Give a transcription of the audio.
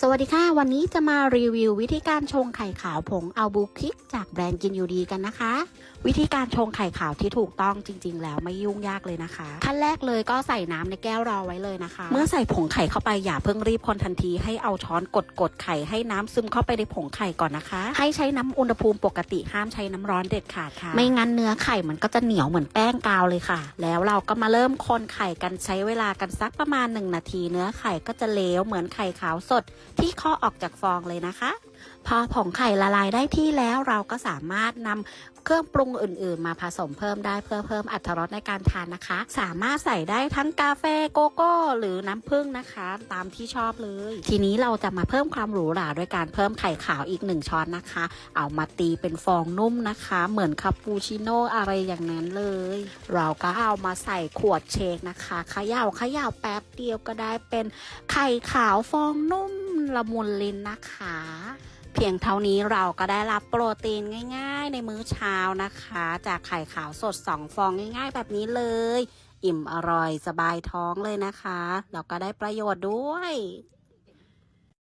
สวัสดีค่ะ วันนี้จะมารีวิววิธีการชงไข่ขาวผงอัลบูคิกจากแบรนด์กินยูดีกันนะคะ วิธีการชงไข่ขาวที่ถูกต้องจริง ๆ แล้วไม่ยุ่งยากเลยนะคะ ขั้นแรกเลยก็ใส่น้ำในแก้วรอไว้เลยนะคะ เมื่อใส่ผงไข่เข้าไปอย่าเพิ่งรีบคนทันทีให้เอาช้อนกดกดๆไข่ให้น้ำซึมเข้าไปในผงไข่ก่อนนะคะ ให้ใช้น้ำอุณหภูมิปกติห้ามใช้น้ำร้อนเด็ดขาดค่ะ ไม่งั้นเนื้อไข่มันก็จะเหนียวเหมือนแป้งกาวเลยค่ะ แล้วเราก็มาเริ่มคนไข่กันใช้เวลากันสักประมาณ 1 นาที เนื้อไข่ก็จะเหลวเหมือนไข่ขาวสดที่เคาะออกจากฟองเลยนะคะ พอผงไข่ละลายได้ที่แล้วเราก็สามารถนำเครื่องปรุงอื่น ๆ มาผสมเพิ่มได้เพื่อเพิ่มอรรถรสในการทานนะคะ สามารถใส่ได้ทั้งกาแฟโกโก้ หรือน้ำผึ้งนะคะ ตามที่ชอบเลย ทีนี้เราจะมาเพิ่มความหรูหราด้วยการเพิ่มไข่ขาวอีกหนึ่งช้อนนะคะ เอามาตีเป็นฟองนุ่มนะคะ เหมือนคาปูชิโน่อะไรอย่างนั้นเลย เราก็เอามาใส่ขวดเชคนะคะเขย่าเขย่าแป๊บเดียวก็ได้เป็นไข่ขาวฟองนุ่ม ละมุนลิ้นนะคะ เพียงเท่านี้เราก็ได้รับโปรตีนง่าย ๆ ในมื้อเช้านะคะ จากไข่ขาวสด 2 ฟองง่าย ๆ แบบนี้เลย อิ่มอร่อยสบายท้องเลยนะคะ แล้วก็ได้ประโยชน์ด้วย